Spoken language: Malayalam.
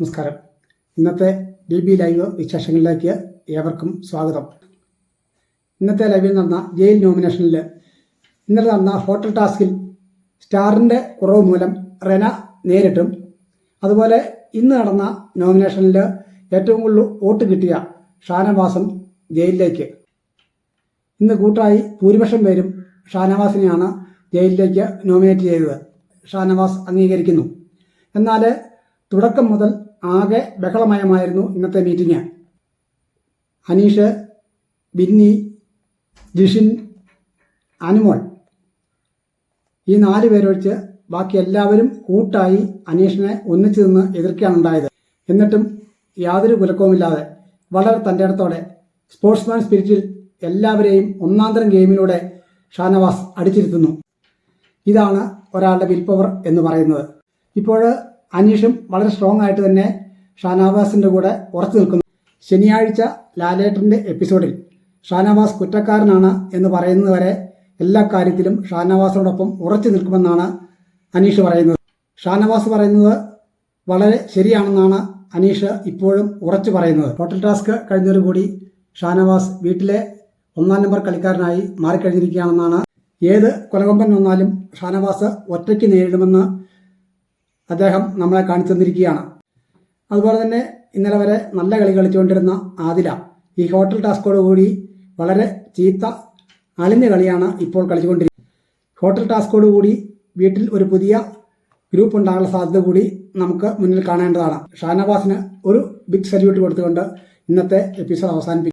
നമസ്കാരം. ഇന്നത്തെ ഡി ബി ലൈവ് വിശേഷങ്ങളിലേക്ക് ഏവർക്കും സ്വാഗതം. ഇന്നത്തെ ലൈവിൽ നടന്ന ജയിൽ നോമിനേഷനിൽ ഇന്നലെ നടന്ന ഹോട്ടൽ ടാസ്കിൽ സ്റ്റാറിന്റെ കുറവ് മൂലം റെന നേരിട്ടും അതുപോലെ ഇന്ന് നടന്ന നോമിനേഷനിൽ ഏറ്റവും കൂടുതൽ വോട്ട് കിട്ടിയ ഷാനവാസും ജയിലിലേക്ക് ഇന്ന് കൂട്ടായി ഭൂരിപക്ഷം പേരും ഷാനവാസിനെയാണ് ജയിലിലേക്ക് നോമിനേറ്റ് ചെയ്തത്. ഷാനവാസ് അംഗീകരിക്കുന്നു. എന്നാൽ തുടക്കം മുതൽ ആകെ ബഹളമയമായിരുന്നു ഇന്നത്തെ മീറ്റിംഗ്. അനീഷ് ബിന്നി ജിഷിൻ അനുമോൾ. ഈ നാല് പേരൊഴിച്ച് ബാക്കി എല്ലാവരും കൂട്ടായി അനീഷിനെ ഒന്നിച്ചു നിന്ന് എതിർക്കുകയാണുണ്ടായത് എന്നിട്ടും യാതൊരു കുലക്കവുമില്ലാതെ വളരെ തന്റെ അടുത്തോടെ സ്പോർട്സ്മാൻ സ്പിരിറ്റിൽ എല്ലാവരെയും ഒന്നാന്തരം ഗെയിമിലൂടെ ഷാനവാസ് അടിച്ചിരുത്തുന്നു. ഇതാണ് ഒരാളുടെ വിൽ പവർ എന്ന് പറയുന്നത്. ഇപ്പോൾ അനീഷും വളരെ സ്ട്രോങ് ആയിട്ട് തന്നെ ഷാനവാസിന്റെ കൂടെ ഉറച്ചു നിൽക്കുന്നു. ശനിയാഴ്ച ലാലേട്ടന്റെ എപ്പിസോഡിൽ ഷാനവാസ് കുറ്റക്കാരനാണ് എന്ന് പറയുന്നത് വരെ എല്ലാ കാര്യത്തിലും ഷാനവാസിനോടൊപ്പം ഉറച്ചു നിൽക്കുമെന്നാണ് അനീഷ് പറയുന്നത്. ഷാനവാസ് പറയുന്നത് വളരെ ശരിയാണെന്നാണ് അനീഷ് ഇപ്പോഴും ഉറച്ചു പറയുന്നത്. ടോട്ടൽ ടാസ്ക് കഴിഞ്ഞതോടുകൂടി ഷാനവാസ് വീട്ടിലെ ഒന്നാം നമ്പർ കളിക്കാരനായി മാറിക്കഴിഞ്ഞിരിക്കുകയാണെന്നാണ്. ഏത് കൊലകൊമ്പൻ വന്നാലും ഷാനവാസ് ഒറ്റയ്ക്ക് നേരിടുമെന്ന് അദ്ദേഹം നമ്മളെ കാണിച്ചു തന്നിരിക്കുകയാണ് അതുപോലെ തന്നെ ഇന്നലെ വരെ നല്ല കളി കളിച്ചുകൊണ്ടിരുന്ന ആദില ഈ ഹോട്ടൽ ടാസ്കോട് കൂടി വളരെ ചീത്ത അളിഞ്ഞ കളിയാണ് ഇപ്പോൾ കളിച്ചുകൊണ്ടിരിക്കുന്നത്. ഹോട്ടൽ ടാസ്കോട് കൂടി വീട്ടിൽ ഒരു പുതിയ ഗ്രൂപ്പ് ഉണ്ടാകാനുള്ള സാധ്യത കൂടി നമുക്ക് മുന്നിൽ കാണേണ്ടതാണ്. ഷാനവാസിന് ഒരു ബിഗ് സല്യൂട്ട് കൊടുത്തുകൊണ്ട് ഇന്നത്തെ എപ്പിസോഡ് അവസാനിപ്പിക്കും.